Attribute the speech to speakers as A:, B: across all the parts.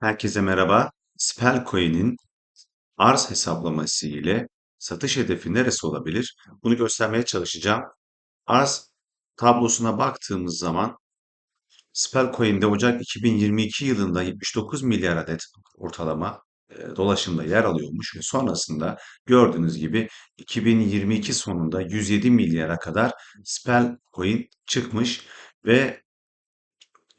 A: Herkese merhaba. Spellcoin'in arz hesaplaması ile satış hedefi neresi olabilir? Bunu göstermeye çalışacağım. Arz tablosuna baktığımız zaman Spellcoin'de Ocak 2022 yılında 79 milyar adet ortalama e, dolaşımda yer alıyormuş ve sonrasında gördüğünüz gibi 2022 sonunda 107 milyara kadar Spellcoin çıkmış ve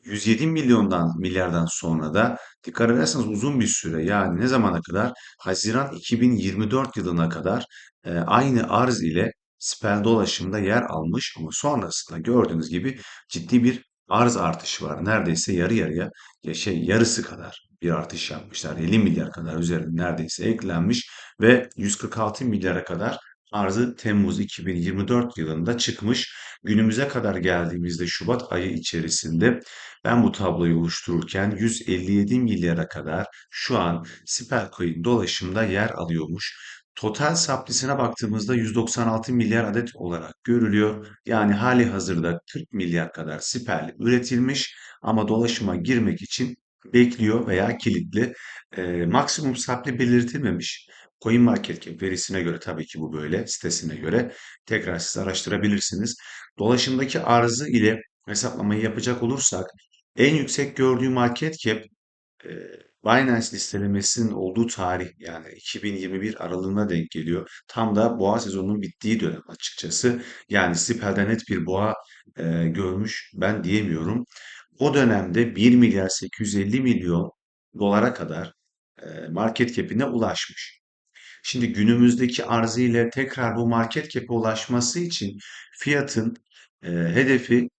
A: 107 milyondan milyardan sonra da dikkat ederseniz uzun bir süre yani ne zamana kadar? Haziran 2024 yılına kadar e, aynı arz ile spell dolaşımda yer almış ama sonrasında gördüğünüz gibi ciddi bir arz artışı var. Neredeyse yarı yarıya ya şey yarısı kadar bir artış yapmışlar. 50 milyar kadar üzerine neredeyse eklenmiş ve 146 milyara kadar arzı Temmuz 2024 yılında çıkmış. Günümüze kadar geldiğimizde Şubat ayı içerisinde ben bu tabloyu oluştururken 157 milyara kadar şu an Spellcoin dolaşımda yer alıyormuş. Total saptisine baktığımızda 196 milyar adet olarak görülüyor. Yani hali hazırda 40 milyar kadar Spell üretilmiş ama dolaşıma girmek için bekliyor veya kilitli. Ee, maksimum sapli belirtilmemiş. CoinMarketCap verisine göre tabii ki bu böyle sitesine göre tekrar siz araştırabilirsiniz. Dolaşımdaki arzı ile hesaplamayı yapacak olursak en yüksek gördüğü market cap e, Binance listelemesinin olduğu tarih yani 2021 aralığına denk geliyor. Tam da boğa sezonunun bittiği dönem açıkçası. Yani Sipel'de net bir boğa e, görmüş ben diyemiyorum. O dönemde 1 milyar 850 milyon dolara kadar e, market cap'ine ulaşmış. Şimdi günümüzdeki arzı ile tekrar bu market cap'e ulaşması için fiyatın e, hedefi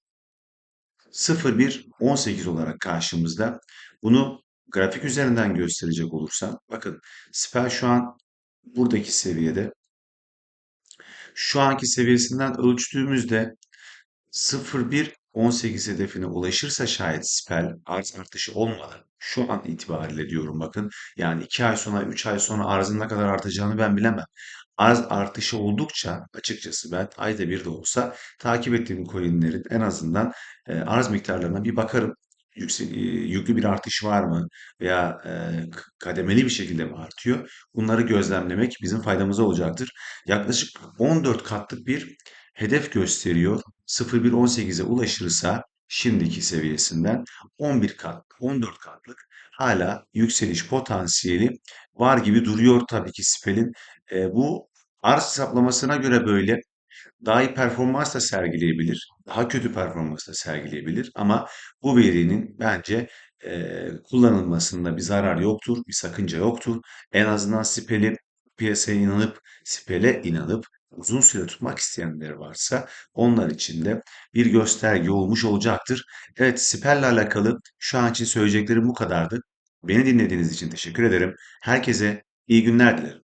A: 0,118 olarak karşımızda. Bunu grafik üzerinden gösterecek olursam bakın Spell şu an buradaki seviyede. Şu anki seviyesinden ölçtüğümüzde 0,118 hedefine ulaşırsa şayet Spell arz artışı olmadan şu an itibariyle diyorum bakın yani 2 ay sonra 3 ay sonra arzın ne kadar artacağını ben bilemem. Arz artışı oldukça açıkçası ben ayda bir de olsa takip ettiğim coinlerin en azından e, arz miktarlarına bir bakarım. Yüksek, e, yüklü bir artış var mı veya e, kademeli bir şekilde mi artıyor? Bunları gözlemlemek bizim faydamıza olacaktır. Yaklaşık 14 katlık bir hedef gösteriyor. 0,118'e ulaşırsa şimdiki seviyesinden 11 kat, 14 katlık hala yükseliş potansiyeli var gibi duruyor tabii ki Spel'in. E, bu arz hesaplamasına göre böyle daha iyi performans da sergileyebilir, daha kötü performans da sergileyebilir ama bu verinin bence e, kullanılmasında bir zarar yoktur, bir sakınca yoktur. En azından Spel'i piyasaya inanıp, Spel'e inanıp uzun süre tutmak isteyenler varsa onlar için de bir gösterge olmuş olacaktır. Evet, Spel'le alakalı şu an için söyleyeceklerim bu kadardı. Beni dinlediğiniz için teşekkür ederim. Herkese iyi günler dilerim.